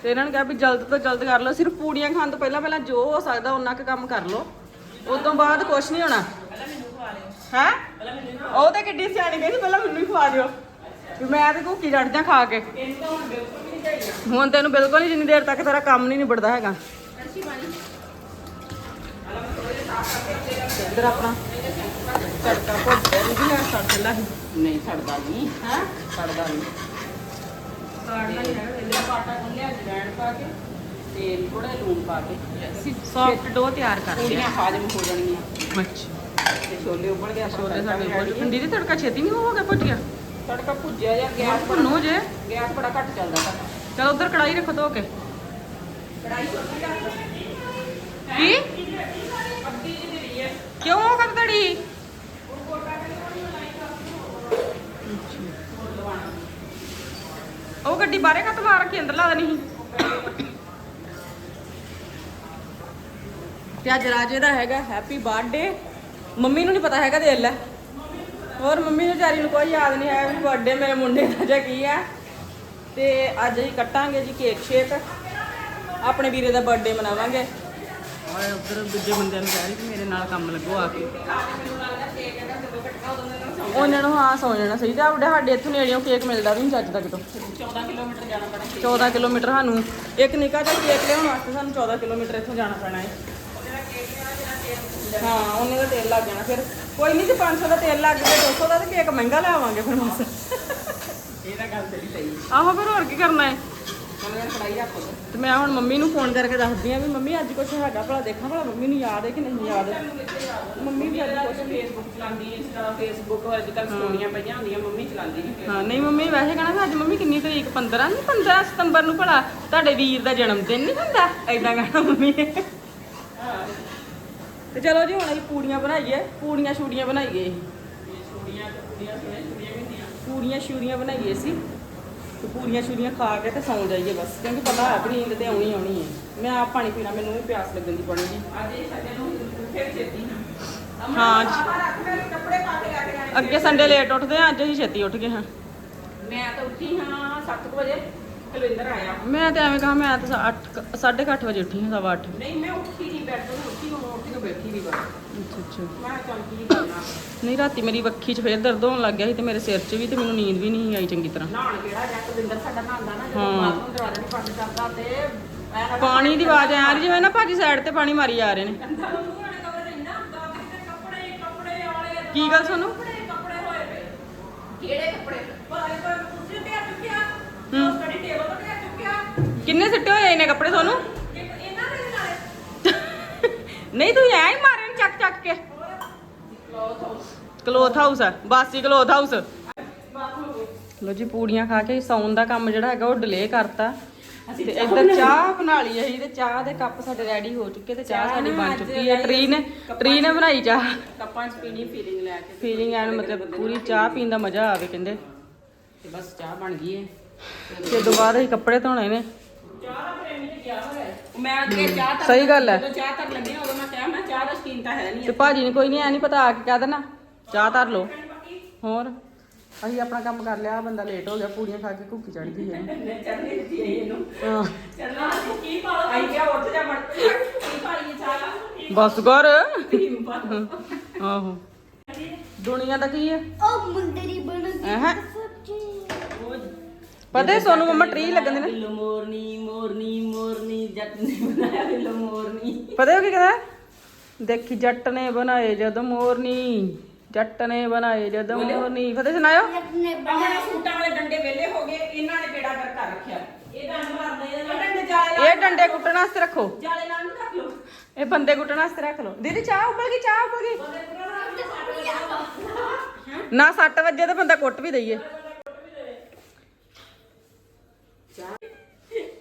ਤੇ ਇਹਨਾਂ ਨੇ ਕਿਹਾ ਵੀ ਜਲਦ ਤੋਂ ਜਲਦ ਕਰ ਲਓ ਸਿਰਫ ਪੂੜੀਆਂ ਖਾਣ ਤੋਂ ਪਹਿਲਾਂ ਪਹਿਲਾਂ ਜੋ ਹੋ ਸਕਦਾ ਉਹਨਾਂ ਕੁ ਕੰਮ ਕਰ ਲਓ। ਉਸ ਤੋਂ ਬਾਅਦ ਕੁਝ ਨਹੀਂ ਹੋਣਾ। ਹੈ? ਉਹ ਤੇ ਕਿੱਡੀ ਸਿਆਣੀ ਕਹਿੰਦੀ ਪਹਿਲਾਂ ਮੈਨੂੰ ਹੀ ਖਵਾ ਦਿਓ। ਵੀ ਮੈਂ ਤੇ ਜੜ ਜਾ ਖਾ ਕੇ। ਹੁਣ ਤੈਨੂੰ ਬਿਲਕੁਲ ਹੀ ਜਿੰਨੀ ਦੇਰ ਤੱਕ ਤੇਰਾ ਕੰਮ ਨਹੀਂ ਨਿਬੜਦਾ ਹੈਗਾ। ਇੱਧਰ ਆਪਣਾ। ਤੜਕਾ ਭੁੱਜ ਗਿਆ ਜੀ ਮੈਂ ਸੜ ਚੱਲਾ ਸੀ। ਨਹੀਂ ਛੱਡਦਾ ਨਹੀਂ। ਹੈ? ਛੱਡਦਾ ਨਹੀਂ। ਕਾੜਨਾ ਹੀ ਹੈ ਇਹਦੇ ਪਾਟਾ ਗੁੰਨਿਆ ਜਵੈਣ ਪਾ ਕੇ। ਤੇ ਥੋੜਾ ਲੂਣ ਪਾ ਕੇ ਸੌਫਟ ਡੋ ਤਿਆਰ ਕਰ ਲਿਆ। ਪੂੜੀਆਂ ਹਾਜ਼ਮ ਹੋ ਜਾਣਗੀਆਂ। ਅੱਛਾ। ਤੇ ਛੋਲੇ ਉੱਬਲ ਗਏ ਆਪਾਂ ਛੋਲੇ ਸਾਡੇ ਤੜਕਾ ਬਹੁਤ ready ਦੀਦੀ ਤੜਕਾ ਛੇਤੀ ਨਹੀਂ ਹੋ ਗਿਆ ਭੁੱਜਿਆ? ਤੜਕਾ ਭੁੱਜਿਆ ਜਾਂ ਗੈਸ ਭੁੰਨੋ ਜੇ। ਗੈਸ ਬੜਾ ਘੱਟ ਚੱਲਦਾ ਤਾਂ ਚਲ ਉਧਰ ਕੜਾਈ ਰੱਖੋ ਧੋ ਕੇ। ਕੜਾਈ ਛੋਟੀ ਰੱਖ ਕੀ? ਅੱਧੀ ਜਿਹੀ ਦੇਣੀ ਹੈ। ਕਿਉਂ ਕਰ ਦੜੀ ਉਹ ਗੱਡੀ ਬਾਹਰੇ ਕੱਟ ਲਾ ਰੱਖੀ ਅੰਦਰ ਲਾ ਦੇਣੀ ਸੀ। ਤੇ ਅੱਜ ਰਾਜੇ ਦਾ ਹੈਗਾ ਹੈਪੀ ਬਰਥਡੇ ਮੰਮੀ ਨੂੰ ਨਹੀਂ ਪਤਾ ਹੈਗਾ ਦੇ। ਲੈ ਹੋਰ ਮੰਮੀ ਨੂੰ ਵਿਚਾਰੀ ਨੂੰ ਕੋਈ ਯਾਦ ਨਹੀਂ ਹੈ ਵੀ ਬਰਥਡੇ ਮੇਰੇ ਮੁੰਡੇ ਦਾ ਜਾਂ ਕੀ ਹੈ। ਤੇ ਅੱਜ ਅਸੀਂ ਕੱਟਾਂਗੇ ਜੀ ਕੇਕ ਸ਼ੇਕ ਆਪਣੇ ਵੀਰੇ ਦਾ ਬਰਥਡੇ ਮਨਾਵਾਂਗੇ। ਔਰ ਉਧਰ ਦੂਜੇ ਬੰਦਿਆਂ ਨੂੰ ਕਹਿ ਰਹੀ ਕਿ ਮੇਰੇ ਨਾਲ ਕੰਮ ਲੱਗੋ ਆ ਕੇ। ਉਹਨਾਂ ਨੂੰ ਹਾਂ ਸੌ ਜਾਣਾ ਸਹੀ। ਤੇ ਆਪਣੇ ਸਾਡੇ ਇੱਥੋਂ ਨੇੜਿਓਂ ਕੇਕ ਮਿਲਦਾ ਵੀ ਨਹੀਂ ਚੱਜ ਦਾ ਕਿਤੋਂ 14 ਕਿਲੋਮੀਟਰ ਜਾਣਾ ਪੈਣਾ। 14 ਕਿਲੋਮੀਟਰ ਸਾਨੂੰ। ਇੱਕ ਨਿੱਕਾ ਜਿਹਾ ਕੇਕ ਲਿਆਉਣ ਵਾਸਤੇ ਸਾਨੂੰ 14 ਕਿਲੋਮੀਟਰ ਇੱਥੋਂ ਜਾਣਾ ਪੈਣਾ ਹੈ। ਹਾਂ ਉਹਨੇ ਦਾ ਤੇਲ ਲੱਗ ਜਾਣਾ ਫਿਰ। ਕੋਈ ਨਹੀਂ ਜੇ 500 ਦਾ ਤੇਲ ਲੱਗ ਗਿਆ 200 ਦਾ ਤੇ ਕੇਕ ਮਹਿੰਗਾ ਲਿਆਵਾਂਗੇ ਫਿਰ ਬਸ। ਇਹ ਤਾਂ ਗੱਲ ਤੇਰੀ ਸਹੀ ਆਹੋ ਫਿਰ ਹੋਰ ਕੀ ਕਰਨਾ ਹੈ? ਤੇ ਮੈਂ ਹੁਣ ਮੰਮੀ ਨੂੰ ਫੋਨ ਕਰਕੇ ਦੱਸਦੀ ਆ ਵੀ ਮੰਮੀ ਅੱਜ ਕੁਛ ਹੈਗਾ ਭਲਾ ਦੇਖਾਂ ਭਲਾ ਮੰਮੀ ਨੂੰ ਯਾਦ ਹੈ ਕਿ ਨਹੀਂ ਯਾਦ? ਮੰਮੀ ਵੀ ਅੱਜ ਕੁਛ ਫੇਸਬੁੱਕ ਚਲਾਉਂਦੀ ਇੰਸਟਾ ਫੇਸਬੁੱਕ ਅੱਜ ਕੱਲ ਸਟੋਰੀਆਂ ਪਈਆਂ ਹੁੰਦੀਆਂ ਮੰਮੀ ਚਲਾਉਂਦੀ ਨਹੀਂ ਹਾਂ ਨਹੀਂ ਮੰਮੀ ਵੈਸੇ ਕਹਣਾ ਵੀ ਅੱਜ ਮੰਮੀ ਕਿੰਨੀ ਤਰੀਕ? 15 ਨਹੀਂ 15 ਸਤੰਬਰ ਨੂੰ ਭਲਾ ਤੁਹਾਡੇ ਵੀਰ ਦਾ ਜਨਮ ਦਿਨ ਨਹੀਂ ਹੁੰਦਾ? ਐਦਾਂ ਕਹਣਾ ਮੰਮੀ। ਨੇ ਤੇ ਚਲੋ ਜੀ ਹੁਣ ਅਸੀਂ ਪੂੜੀਆਂ ਬਣਾਈਏ ਪੂੜੀਆਂ ਛੂੜੀਆਂ ਬਣਾਈਏ ਅਸੀਂ। ਸੁਣੀਆਂ ਵੀ ਹੁੰਦੀਆਂ। ਪੂੜੀਆਂ ਸ਼ੂਰੀਆਂ ਬਣਾਈਏ ਸੀ ਤੇ ਪੂੜੀਆਂ ਸ਼ੂਰੀਆਂ ਖਾ ਕੇ ਤੇ ਸੌਂ ਜਾਈਏ ਬਸ ਕਿਉਂਕਿ ਪਤਾ ਹੈ ਕਿ ਨੀਂਦ ਤੇ ਆਉਣੀ ਆਉਣੀ ਹੈ। ਮੈਂ ਆਪ ਪਾਣੀ ਪੀਣਾ ਮੈਨੂੰ ਵੀ ਪਿਆਸ ਲੱਗਣ ਦੀ ਬਣੀ ਜੀ। ਅੱਜ ਇਹ ਸਾਡੇ ਨੂੰ ਫਿਰ ਛੇਤੀ। ਹਾਂ ਅੱਗੇ ਸੰਡੇ ਲੇਟ ਉੱਠਦੇ ਆ ਅੱਜ ਅਸੀਂ ਛੇਤੀ ਉੱਠ ਗਏ ਹਾਂ। ਮੈਂ ਤਾਂ ਉੱਠੀ ਹਾਂ 7 ਵਜੇ ਕੁਲਵਿੰਦਰ ਆਇਆ। ਮੈਂ ਤੇ ਐਵੇਂ ਕਹਾ ਮੈਂ ਤਾਂ 8 8:30 ਵਜੇ ਉੱਠੀ ਹਾਂ ਸਵਾ 8 ਨਹੀਂ ਮੈਂ ਉੱਠੀ ਨਹੀਂ ਬੈਠ ਤੋਂ ਉੱਠੀ ਨੂੰ ਬੈਠੀ ਨਹੀਂ ਬਸ। ਅੱਛਾ ਅੱਛਾ। ਮੈਂ ਕਿਹਾ ਚੱਲ ਕੀ ਕਰਨਾ ਨਹੀਂ ਰਾਤੀ ਮੇਰੀ ਵੱਖੀ 'ਚ ਫੇਰ ਦਰਦ ਹੋਣ ਲੱਗ ਗਿਆ ਸੀ ਤੇ ਮੇਰੇ ਸਿਰ 'ਚ ਵੀ ਤੇ ਮੈਨੂੰ ਨੀਂਦ ਵੀ ਨਹੀਂ ਆਈ ਚੰਗੀ ਤਰ੍ਹਾਂ। ਨਹਾਉਣ ਕਿਹੜਾ ਜਾਂ ਕੁਲਵਿੰਦਰ ਸਾਡਾ ਨਹਾਉਂਦਾ ਨਾ ਜਦੋਂ ਹਾਂ। ਬਾਥਰੂਮ ਦਰਵਾਜ਼ਾ ਨਹੀਂ ਬੰਦ ਕਰਦਾ ਤੇ ਐਂ ਲੱਗਦਾ ਪਾਣੀ ਦੀ ਆਵਾਜ਼ ਆ ਰਹੀ ਜਿਵੇਂ ਨਾ ਭਾਜੀ ਸਾਈਡ ਤੇ ਪਾਣੀ ਮਾਰੀ ਜਾ ਰਹੇ ਨੇ। ਕੰਧਾਂ ਨੂੰ ਮੂੰਹ ਵਾਲੇ ਕਮਰੇ 'ਚ ਇੰਨਾ ਹੁੰਦਾ ਵੀ ਕਿਤੇ ਕੱਪੜੇ ਕੱਪੜੇ ਵਾਲੇ ਕੀ ਗੱਲ ਸੁਣੋ ਕੱਪੜੇ ਕੱਪੜੇ ਹੋਏ ਪਏ। ਕਿਹੜੇ ਕੱਪੜੇ? ਭਾਵੇਂ ਕੋਈ ਕੁਰਸੀ ਤੇ ਆ ਚੁੱਕਿਆ। ਹੂੰ। ਸਟੱਡੀ ਟੇਬਲ ਤੇ ਆ ਚੁੱਕਿਆ। ਕਿੰਨੇ ਸਿੱਟੇ ਹੋਏ ਇਹਨੇ ਕੱਪੜੇ ਤੁਹਾਨੂੰ? ਨਹੀਂ ਤੂੰ ਐਂ ਹੀ ਮਾਰੇ ਨੇ ਚੱਕ ਚੱਕ ਕੇ। ਕਲੋਥ ਹਾਊਸ ਆ ਬਾਸੀ ਕਲੋਥ ਹਾਊਸ ਲੋ ਜੀ ਪੂੜੀਆਂ ਖਾ ਕੇ ਸੌਣ ਦਾ ਕੰਮ ਜਿਹੜਾ ਹੈਗਾ ਉਹ ਡਿਲੇ ਕਰਤਾ। ਤੇ ਇੱਧਰ ਚਾਹ ਬਣਾ ਲਈ ਅਸੀਂ ਤੇ ਚਾਹ ਦੇ ਕੱਪ ਸਾਡੇ ਰੈਡੀ ਹੋ ਚੁੱਕੇ ਤੇ ਚਾਹ ਸਾਡੀ ਬਣ ਚੁੱਕੀ ਹੈ। ਟਰੀ ਨੇ ਟਰੀ ਨੇ ਬਣਾਈ ਚਾਹ। ਕੱਪਾਂ 'ਚ ਪੀਣੀ ਫੀਲਿੰਗ ਲੈ ਕੇ। ਫੀਲਿੰਗ ਐਨ ਮਤਲਬ ਪੂਰੀ ਚਾਹ ਪੀਣ। ਦਾ ਮਜ਼ਾ ਆਵੇ ਕਹਿੰਦੇ। ਤੇ ਬਸ ਚਾਹ ਬਣ ਗਈ ਹੈ ਤੇ ਦੁਬਾਰਾ ਹੀ ਕੱਪੜੇ ਧੋਣੇ ਨੇ। ਚਾਹ ਦਾ ਪ੍ਰੇਮੀ। ਮੈਂ ਅੱਗੇ ਚਾਹ ਤੱਕ ਸਹੀ ਗੱਲ ਹੈ। ਜਦੋਂ ਚਾਹ ਤੱਕ ਲੱਗੀ ਉਦੋਂ ਮੈਂ ਕਿਹਾ ਮੈਂ ਚਾਹ ਦਾ ਸ਼ਕੀਨ ਤਾਂ ਹੈ ਨਹੀਂ ਤੇ ਭਾਜੀ ਨੇ ਕੋਈ ਨਹੀਂ ਐ ਨਹੀਂ ਪਤਾ ਆ ਕੇ ਕਹਿ ਦੇਣਾ। ਚਾਹ ਧਰ ਲਓ। ਹੋਰ? ਅਸੀਂ ਆਪਣਾ ਕੰਮ ਕਰ ਲਿਆ ਆਹ ਬੰਦਾ ਲੇਟ ਹੋ ਗਿਆ ਪੂੜੀਆਂ ਖਾ ਕੇ ਭੁੱਖੀ ਚੜ ਗਈ ਹੈ। ਚੜ੍ਹਨੀ ਦਿੱਤੀ ਹੈ ਇਹਨੂੰ। ਹਾਂ। ਚੱਲਣਾ ਕੀ ਪਾ ਲਓ ਆਈ ਗਿਆ ਉੱਠ ਜਾ ਮੜ ਕੀ। ਪਾ ਚਾਹ ਬਸ ਕਰ। ਆਹੋ। ਦੁਨੀਆ ਦਾ ਕੀ ਹੈ? ਉਹ ਮੁੰਦਰੀ ਬਣ ਐਹ ਪਤਾ ਹੈ ਸੋਨੂੰ ਮੰਮਾ ਟਰੀ ਲੱਗਣ ਦੇ ਨੇ। ਬਿੱਲੋ ਮੋਰਨੀ ਮੋਰਨੀ ਮੋਰਨੀ ਜੱਟ ਨੇ ਬਣਾਇਆ ਬਿੱਲੋ ਮੋਰਨੀ। ਪਤਾ ਉਹ ਕੀ ਕਹਿੰਦਾ? ਦੇਖੀ ਜੱਟ ਨੇ ਬਣਾਏ ਜਦ ਮੋਰਨੀ ਜੱਟ ਨੇ ਬਣਾਏ ਜਦ ਮੋਰਨੀ। ਫਤਿਹ ਸੁਣਾਇਓ। ਆਪਣੇ ਸੂਟਾਂ ਵਾਲੇ ਡੰਡੇ ਵਿਹਲੇ ਹੋ ਗਏ ਇਹਨਾਂ ਨੇ ਬੇੜਾ ਕਰ ਕਰ ਰੱਖਿਆ। ਇਹ ਡੰਡ ਮਾਰਦੇ ਇਹਦੇ ਨਾਲ ਡੰਡੇ ਜਾਲੇ ਇਹ ਡੰਡੇ ਕੁੱਟਣ ਵਾਸਤੇ ਰੱਖੋ। ਜਾਲੇ ਨਾਲ ਨੂੰ ਰੱਖ ਲਓ। ਇਹ ਬੰਦੇ ਕੁੱਟਣ ਵਾਸਤੇ ਰੱਖ ਲਓ। ਦੀਦੀ ਚਾਹ ਉਬਲ ਗਈ ਚਾਹ ਉਬਲ ਗਈ। ਨਾ 6 ਵਜੇ ਤਾਂ ਬੰਦਾ ਕੁੱਟ ਵੀ ਦਈਏ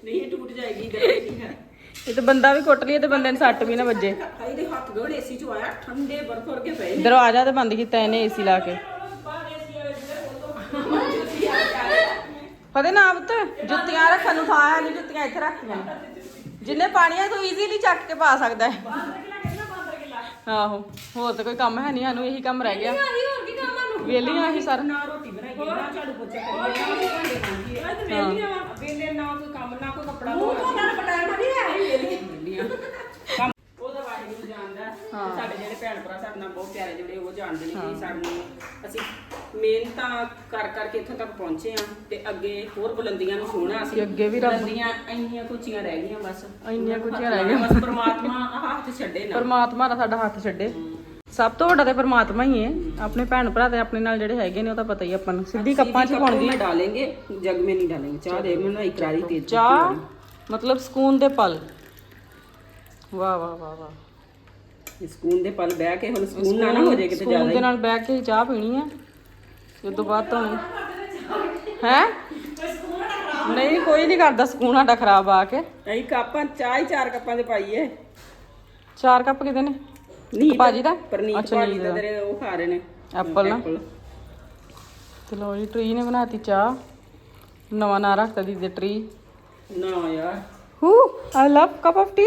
ਨਹੀਂ ਇਹ ਟੁੱਟ ਜਾਏਗੀ ਹੈ ਇਹ ਤਾਂ ਬੰਦਾ ਵੀ ਕੁੱਟ ਲਈਏ ਤੇ ਬੰਦੇ ਨੂੰ ਸੱਟ ਵੀ ਨਾ ਵੱਜੇ। ਹਾਈ ਦੇ ਹੱਥ ਗੋੜ ਏਸੀ ਚ ਆਇਆ ਠੰਡੇ ਬਰਫ ਵਰਗੇ ਪਏ ਨੇ। ਦਰਵਾਜ਼ਾ ਤੇ ਬੰਦ ਕੀਤਾ ਇਹਨੇ ਏਸੀ ਲਾ ਕੇ। ਫਤਿਹ ਨਾ ਪੁੱਤ ਜੁੱਤੀਆਂ ਰੱਖਣ ਨੂੰ ਥਾਂ ਹੈ ਨਹੀਂ ਜੁੱਤੀਆਂ ਇੱਥੇ ਰੱਖੀਆਂ ਨੇ ਜਿੰਨੇ ਪਾਣੀਆਂ ਤੋਂ ਈਜ਼ੀਲੀ ਚੱਕ ਕੇ ਪਾ ਸਕਦਾ ਹੈ। ਆਹੋ ਹੋਰ ਤਾਂ ਕੋਈ ਕੰਮ ਹੈ ਨਹੀਂ ਸਾਨੂੰ ਇਹੀ ਕੰਮ ਰਹਿ ਗਿਆ। ਵੇਲੀਆਂ ਅਸੀਂ ਸਰ। ਨਾ ਰੋਟੀ ਬਣਾਈਏ ਨਾ ਝਾੜੂ ਪੋਚਾ ਕਰੀਏ ਨਾ ਕੋਈ ਭਾਂਡੇ ਮਾਂਜੀਏ ਆ। ਤੇ ਵੇਲੀਆਂ ਵਾ ਵੇਲੇ ਨਾ ਕੋਈ ਕੰਮ ਨਾ ਕੋਈ ਕੱਪੜਾ ਧੋਣਾ। ਮੂੰਹ ਤੋਂ ਪਟਾਇਆ ਨਹੀਂ ਹੈ ਵੇਲੀਆਂ ਕੰਮ ਉਹਦਾ ਵਾਹਿਗੁਰੂ ਜਾਣਦਾ। ਹਾਂ। ਸਾਡੇ ਜਿਹੜੇ ਭੈਣ ਭਰਾ ਸਾਡੇ ਨਾਲ ਬਹੁਤ ਪਿਆਰੇ ਜਿਹੜੇ ਉਹ ਜਾਣਦੇ ਨੇ ਕਿ ਸਾਨੂੰ ਅਸੀਂ ਮਿਹਨਤਾਂ ਕਰ ਕਰਕੇ ਇੱਥੋਂ ਤੱਕ ਪਹੁੰਚੇ ਆ ਤੇ ਅੱਗੇ ਹੋਰ ਬੁਲੰਦੀਆਂ ਨੂੰ ਛੂਹਣਾ ਅਸੀਂ ਤੇ ਅੱਗੇ ਵੀ ਰੱਬ- ਬੁਲੰਦੀਆਂ ਇੰਨੀਆਂ ਕੁੱਚੀਆਂ ਰਹਿ ਗਈਆਂ ਬਸ। ਇੰਨੀਆਂ ਕੁੱਚੀਆਂ ਰਹਿ ਗਈਆਂ। ਬਸ ਪ੍ਰਮਾਤਮਾ ਹੱਥ ਛੱਡੇ ਨਾ। ਪਰਮਾਤਮਾ ਦਾ ਸਾਡਾ ਹੱਥ ਛੱਡੇ। ਸਭ ਤੋਂ ਵੱਡਾ ਤੇ ਪਰਮਾਤਮਾ ਹੀ ਹੈ ਆਪਣੇ ਭੈਣ ਭਰਾ ਤੇ ਆਪਣੇ ਨਾਲ ਜਿਹੜੇ ਹੈਗੇ ਨੇ ਉਹ ਤਾਂ ਪਤਾ ਹੀ ਆਪਾਂ ਨੂੰ ਸਿੱਧੀ ਕੱਪਾਂ 'ਚ ਪਾਉਂਦੀ में डालेंगे जग में नहीं डालेंगे चाह दे में ना इकरारी तेज ਚਾਹ ਮਤਲਬ ਸਕੂਨ ਦੇ ਪਲ ਵਾਹ ਵਾਹ ਵਾਹ ਵਾਹ ਸਕੂਨ ਦੇ ਪਲ ਬਹਿ ਕੇ ਹੁਣ ਸਕੂਨ ਨਾ ਨਾ ਹੋ ਜਾਏ ਕਿਤੇ ਸਕੂਨ ਜ਼ਿਆਦਾ ਦੇ ਨਾਲ ਬਹਿ ਕੇ ਹੀ ਚਾਹ ਪੀਣੀ ਹੈ ਉਸ ਤੋਂ ਬਾਅਦ ਧੋਣੀ ਹੈ ਨਹੀਂ ਕੋਈ ਨਹੀਂ ਕਰਦਾ ਸਕੂਨ ਸਾਡਾ ਖਰਾਬ ਆ ਕੇ ਅਸੀਂ ਕੱਪਾਂ ਚਾਹ ਹੀ ਚਾਰ ਕੱਪਾਂ ਦੇ ਪਾਈਏ ਚਾਰ ਕੱਪ ਕਿਤੇ ਨੇ ਨਹੀਂ ਭਾਜੀ ਦਾ? ਪਰਨੀਤ ਭਾਜੀ ਦਾ ਦਾ। ਤੇਰੇ ਉਹ ਖਾ ਰਹੇ ਨੇ। ਐਪਲ ਨਾ। ਤੇ ਲੋ ਜੀ ਟਰੀ ਨੇ ਬਣਾਤੀ ਚਾਹ। ਨਵਾਂ ਨਾਂ ਰੱਖਤਾ ਦੀ ਦੇ ਟਰੀ ਨਾ ਯਾਰ। ਹੂ I love cup of tea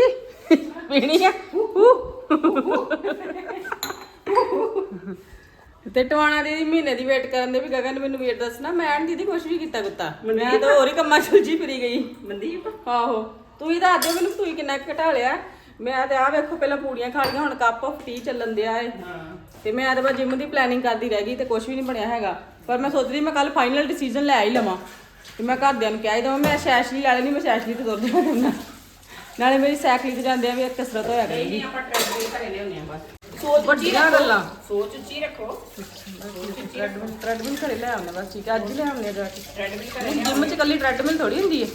ਪੀਣੀ ਆ? ਹੂ। ਤੇ ਟਵਾਣਾ ਦੀ ਮਹੀਨੇ ਦੀ ਵੇਟ ਕਰਨ ਦੇ ਵੀ ਗਗਨ ਮੈਨੂੰ ਵੇਟ ਦੱਸਣਾ ਮੈਂ ਦੀਦੀ ਕੁਛ ਵੀ ਕੀਤਾ ਕੁੱਤਾ। ਮੈਂ ਤਾਂ ਹੋਰ ਹੀ ਕੰਮਾਂ ਚ ਉਲਝੀ ਫਿਰੀ ਗਈ। ਮਨਦੀਪ? ਆਹੋ। ਤੁਸੀਂ ਦੱਸ ਦਿਓ ਮੈਨੂੰ ਤੁਸੀਂ ਕਿੰਨਾ ਕੁ ਘਟਾ ਲਿਆ। ਮੈਂ ਤੇ ਆ ਵੇਖੋ ਪਹਿਲਾਂ ਪੂੜੀਆਂ ਖਾ ਲਈਆਂ ਹੁਣ ਕੱਪ ਆਫ ਟੀ ਚੱਲਣ ਦਿਆ ਏ। ਤੇ ਮੈਂ ਤੇ ਬਸ ਜਿਮ ਦੀ ਪਲੈਨਿੰਗ ਕਰਦੀ ਰਹਿ ਗਈ ਤੇ ਕੁਝ ਵੀ ਨਹੀਂ ਬਣਿਆ ਹੈਗਾ। ਪਰ ਮੈਂ ਸੋਚਦੀ ਮੈਂ ਕੱਲ ਫਾਈਨਲ ਡਿਸੀਜਨ ਲੈ ਹੀ ਲਵਾਂ। ਤੇ ਮੈਂ ਘਰਦਿਆਂ ਨੂੰ ਕਹਿ ਹੀ ਦਵਾਂ ਮੈਂ ਸ਼ੈਸ਼ਲੀ ਲੈ ਲੈਣੀ ਮੈਂ ਸ਼ੈਸ਼ਲੀ ਤੇ ਤੁਰ ਜਾਣਾ ਕਰਨਾ ਨਾਲੇ ਮੇਰੀ ਸਾਈਕਲ ਤੇ ਜਾਂਦੇ ਆ ਵੀ ਕਸਰਤ ਹੋਇਆ ਕਰੇਗੀ। ਨਹੀਂ ਆਪਾਂ ਟ੍ਰੈਡਮਿਲ ਘਰੇ ਲਿਆਉਂਦੇ ਆ ਬਸ। ਸੋਚ ਵੱਡੀਆਂ ਗੱਲਾਂ। ਸੋਚ ਉੱਚੀ ਰੱਖੋ। ਟ੍ਰੈਡਮਿਲ ਟ੍ਰੈਡਮਿਲ ਘਰੇ ਲੈ ਆਉਣਾ ਬਸ ਠੀਕ ਹੈ ਅੱਜ ਲੈ ਆਉਣੇ ਜਾ ਕੇ। ਟ੍ਰੈਡਮਿਲ ਘਰੇ ਜਿਮ 'ਚ ਕੱਲੀ ਟ੍ਰੈਡਮਿਲ ਥੋੜੀ ਹੁੰਦੀ ਹੈ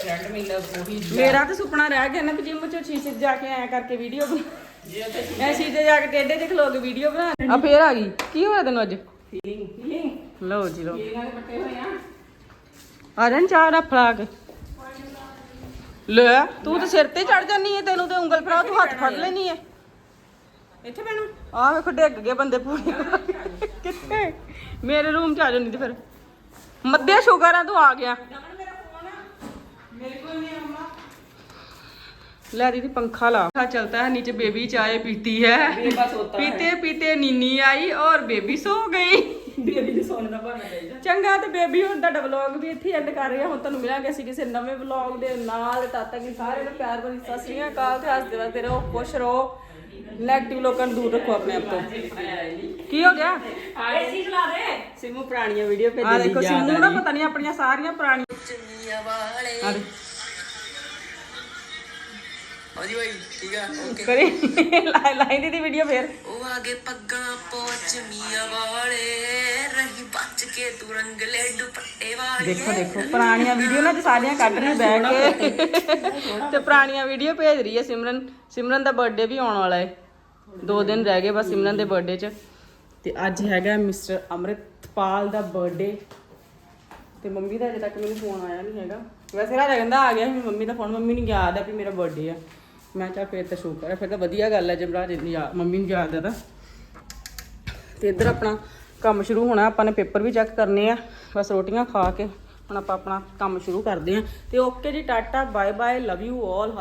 ਉਹੀ ਮੇਰਾ ਤਾਂ ਸੁਪਨਾ ਰਹਿ ਗਿਆ ਨਾ ਕਿ ਜਿਮ 'ਚ ਸ਼ੀਸ਼ੇ 'ਚ ਜਾ ਕੇ ਐ ਕਰਕੇ ਵੀਡੀਓ ਬਣਾ ਜੇ ਐ ਸ਼ੀਸ਼ੇ ਜਾ ਕੇ ਟੇਡੇ 'ਚ ਖਲੋ ਕੇ ਵੀਡੀਓ ਬਣਾ ਆ ਫੇਰ ਆ ਗਈ। ਕੀ ਹੋਇਆ ਤੈਨੂੰ ਅੱਜ? ਫੀਲਿੰਗ ਫੀਲਿੰਗ ਲਓ ਜੀ ਲਓ। ਫੀਲਿੰਗਾਂ ਦੇ ਪੱਟੇ ਹੋਏ ਆ। ਆ ਜਾਣ ਫੜਾ ਕੇ। ਲੈ ਤੂੰ ਤਾਂ ਸਿਰ ਤੇ ਚੜ ਜਾਨੀ ਹੈ ਤੈਨੂੰ ਤੇ ਉਂਗਲ ਫੜਾ ਤੂੰ ਹੱਥ ਫੜ ਲੈਣੀ ਹੈ ਇੱਥੇ ਮੈਨੂੰ ਆ ਵੇਖੋ ਡਿੱਗ ਗਏ ਬੰਦੇ ਪੂਰੇ। ਕਿੱਥੇ? ਮੇਰੇ ਰੂਮ 'ਚ ਆ ਜਾਣੀ ਤੇ ਫਿਰ। ਮੱਧੇ ਸ਼ੁਕਰ ਆ ਤੂੰ ਆ ਗਿਆ। ਲੈ दीदी पंखा ला पंखा चलता है नीचे बेबी चाय पीती है ਬੇਬਾ ਸੋਤਾ पीते पीते नीनी आई और बेबी सो गई ਬੇਬੀ ਦੇ ਸੋਨੇ ਦਾ ਬਹਾਨਾ ਚਾਹੀਦਾ ਚੰਗਾ ਤੇ ਬੇਬੀ ਹੁਣ ਤੁਹਾਡਾ ਵਲੌਗ ਵੀ ਇੱਥੇ ਐਂਡ ਕਰ ਰਹੇ ਹਾਂ ਹੁਣ ਤੁਹਾਨੂੰ ਮਿਲਾਂਗੇ ਅਸੀਂ ਕਿਸੇ ਨਵੇਂ ਵਲੌਗ ਦੇ ਨਾਲ ਤਦ ਤੱਕ ਜੀ ਸਾਰਿਆਂ ਨੂੰ ਪਿਆਰ ਭਰੀ ਸਤਿ ਸ੍ਰੀ ਅਕਾਲ ਤੇ ਹੱਸਦੇ ਵਸਦੇ ਰਹੋ ਖੁਸ਼ ਰਹੋ ਨੈਗੇਟਿਵ ਲੋਕਾਂ ਨੂੰ ਦੂਰ ਰੱਖੋ ਆਪਣੇ ਆਪ ਤੋਂ ਕੀ ਹੋ ਗਿਆ ਆਏ ਸੀ ਚਲਾ ਦੇ ਸਿਮੂ ਪੁਰਾਣੀਆਂ ਵੀਡੀਓ ਆ ਭੇਜਦੀ ਦੇਖੋ ਸਿੰਮੂ ਨਾ ਪਤਾ ਨਹੀਂ ਆਪਣੀਆਂ ਸਾਰੀਆਂ ਪੁਰਾਣੀਆਂ ਆ ਦੇ ਹਾਂਜੀ ਭਾਈ ਠੀਕ ਆ? ਓਕੇ। ਕਰੇ। ਲਾਈ ਦੀ ਵੀਡੀਓ ਫੇਰ। ਉਹ ਆਗੇ ਪੱਗਾਂ ਪੋਚ ਮੀਆਂ ਵਾਲੇ। ਰਹੀ ਬਚ ਕੇ ਤੂੰ ਰੰਗ ਲੈ ਦੁਪੱਟੇ ਵਾਲੇ। ਦੇਖੋ ਦੇਖੋ ਪੁਰਾਣੀਆਂ ਵੀਡੀਓ ਨਾ ਤੇ ਸਾਰੀਆਂ ਕੱਢ ਰਹੀ ਬਹਿ ਕੇ। ਤੇ ਪੁਰਾਣੀਆਂ ਵੀਡੀਓ ਭੇਜ ਰਹੀ ਹੈ ਸਿਮਰਨ। ਸਿਮਰਨ ਦਾ ਬਰਥਡੇ ਵੀ ਆਉਣ ਵਾਲਾ ਹੈ। ਦੋ ਦਿਨ ਰਹਿ ਗਏ ਬਸ ਸਿਮਰਨ ਦੇ ਬਰਥਡੇ 'ਚ। ਤੇ ਅੱਜ ਹੈਗਾ ਮਿਸਟਰ ਅਮਰਿਤਪਾਲ ਦਾ ਬਰਥਡੇ ਤੇ ਮੰਮੀ ਦਾ ਅਜੇ ਤੱਕ ਮੈਨੂੰ ਫੋਨ ਆਇਆ ਨਹੀਂ ਹੈਗਾ। ਵੈਸੇ ਰਾਜਾ ਕਹਿੰਦਾ ਆ ਗਿਆ ਸੀ ਮੰਮੀ ਦਾ ਫੋਨ, ਮੰਮੀ ਨੂੰ ਯਾਦ ਹੈ ਵੀ ਮੇਰਾ ਬਰਥਡੇ ਆ। ਮੈਂ ਕਿਹਾ ਫਿਰ ਤਾਂ ਸ਼ੁਕਰ ਹੈ, ਫਿਰ ਤਾਂ ਵਧੀਆ ਗੱਲ ਹੈ ਜੇ ਰਾਜੇ ਨੂੰ ਯਾਦ ਮੰਮੀ ਨੂੰ ਯਾਦ ਹੈ ਤਾਂ। ਤੇ ਇੱਧਰ ਆਪਣਾ ਕੰਮ ਸ਼ੁਰੂ ਹੋਣਾ, ਆਪਾਂ ਨੇ ਪੇਪਰ ਵੀ ਚੈੱਕ ਕਰਨੇ ਆ, ਬਸ ਰੋਟੀਆਂ ਖਾ ਕੇ ਹੁਣ ਆਪਾਂ ਆਪਣਾ ਕੰਮ ਸ਼ੁਰੂ ਕਰਦੇ ਆ। ਤੇ ਓਕੇ ਜੀ, tata bye bye love you all